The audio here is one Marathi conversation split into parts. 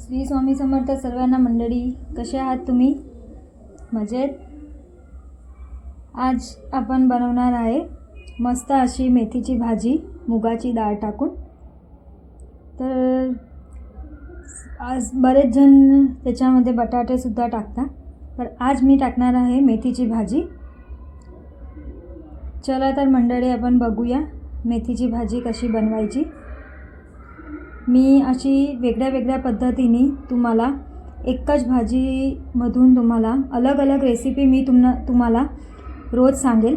श्री स्वामी समर्थ सर्वांना मंडळी कसे आहात तुम्ही? मजेत? आज आपण बनवणार आहे मस्त अशी मेथीची भाजी मुगाची डाळ टाकून. तर आज बरेच जण त्याच्यामध्ये बटाटेसुद्धा टाकता तर आज मी टाकणार आहे मेथीची भाजी. चला तर मंडळी आपण बघूया मेथीची भाजी कशी बनवायची. मी अशी वेगळ्या वेगळ्या पद्धतीने तुम्हाला एकच भाजीमधून तुम्हाला अलग अलग रेसिपी मी तुम तुम्हाला रोज सांगेल.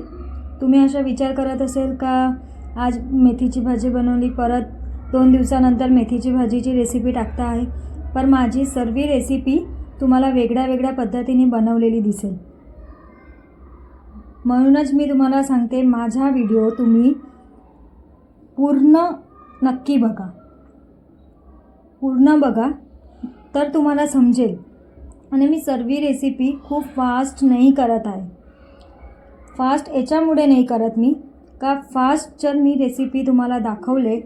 तुम्ही असा विचार करत असेल का आज मेथीची भाजी बनवली परत दोन दिवसानंतर मेथीची भाजीची रेसिपी टाकता आहे? पण माझी सर्व रेसिपी तुम्हाला वेगळ्या वेगळ्या पद्धतीने बनवलेली दिसेल. म्हणूनच मी तुम्हाला सांगते माझा व्हिडिओ तुम्ही पूर्ण नक्की बघा. पूर्ण बघा तर तुम्हाला समजेल. आणि मी सर्व रेसिपी खूप फास्ट नाही करत आहे. फास्ट याच्यामुळे नाही करत मी का फास्ट जर मी रेसिपी तुम्हाला दाखवले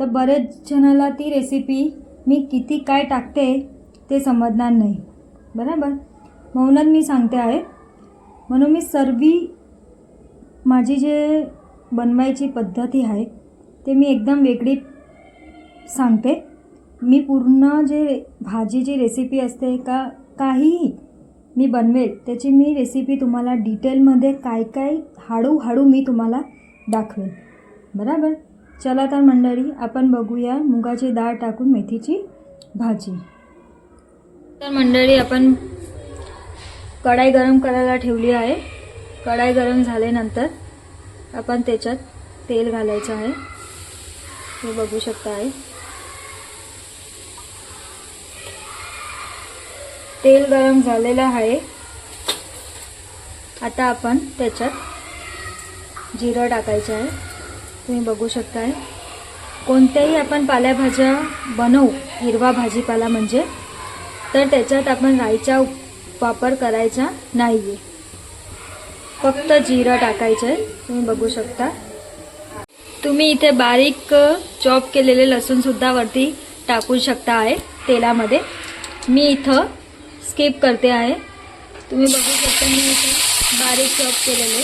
तर बरेच जणाला ती रेसिपी मी किती काय टाकते ते समजणार नाही. बरोबर? म्हणूनच मी सांगते आहे. म्हणून मी सर्व माझी जे बनवायची पद्धती आहे ते मी एकदम वेगळी सांगते. मी पूर्ण जे भाजीची रेसिपी असते का काहीही मी बनवेल त्याची मी रेसिपी तुम्हाला डिटेलमध्ये काय काय हळूहळू मी तुम्हाला दाखवेन. बरोबर? चला तर मंडळी आपण बघूया मुगाची डाळ टाकून मेथीची भाजी. तर मंडळी आपण कढाई गरम करायला ठेवली आहे. कढाई गरम झाल्यानंतर आपण त्याच्यात तेल घालायचं आहे. हे बघू शकता आहे तेल गरम झालेलं आहे. आता आपण त्याच्यात जिरं टाकायचं आहे. तुम्ही बघू शकताय. कोणत्याही आपण पाल्याभाज्या बनवू हिरवा भाजीपाला म्हणजे तर त्याच्यात आपण राईचा वापर करायचा नाही आहे फक्त जिरं टाकायचं आहे. तुम्ही बघू शकता. तुम्ही इथे बारीक चॉप केलेले लसूणसुद्धा वरती टाकू शकता आहे तेलामध्ये. मी इथं स्किप करते आहे. तुम्ही बघू शकता मी इथे बारीक चॉप केलेले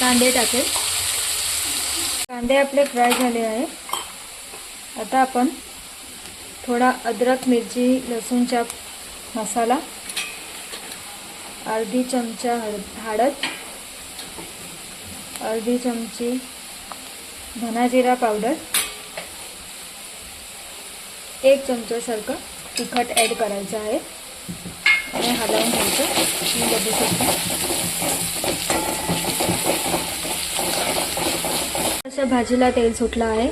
कांदे टाकेल. कांदे आपले फ्राय झाले आहे. आता आपण थोडा अद्रक मिरची लसूणचा मसाला अर्धी चमचा हळद हळद अर्धी चमची धनाजिरा पावडर एक चमच्यासारखं तिखट ॲड करायचं आहे. आणि हलवून घ्यायचं मी बघू शकता. अशा भाजीला तेल सुटलं आहे.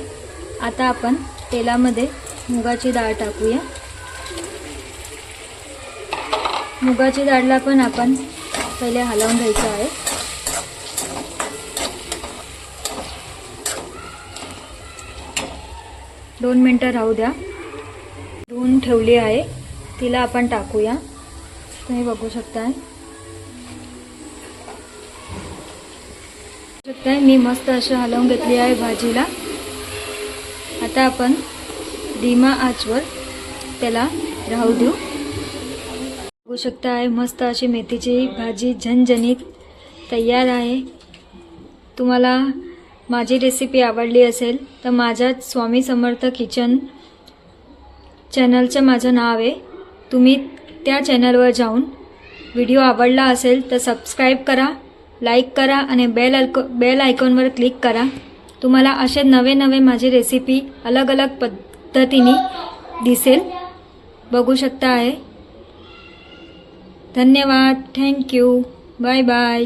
आता आपण तेलामध्ये मुगाची डाळ टाकूया. मुगाची डाळला पण आपण पहिले हलवून घ्यायचं आहे. दोन मिनटं राहू द्या. धुवून ठेवली आहे. तिला आपण टाकूया. तुम्ही बघू शकताय. शकताय मी मस्त अशी हलवून घेतली आहे भाजीला. आता आपण धीमा आचवर त्याला राहू देऊ. बघू शकता आहे मस्त अशी मेथीची भाजी झणझणीत तयार आहे. तुम्हाला माझी रेसिपी आवडली असेल तर माझ्या स्वामी समर्थ किचन चॅनलचं माझं नाव आहे. तुम्ही त्या चॅनलवर जाऊन व्हिडिओ आवडला असेल तर सबस्क्राईब करा लाईक करा आणि बेल आयको बेल आयकॉनवर क्लिक करा. तुम्हाला असे नवे नवे माझी रेसिपी अलग अलग पद्धतीने दिसेल. बघू शकता आहे. धन्यवाद. Thank you bye bye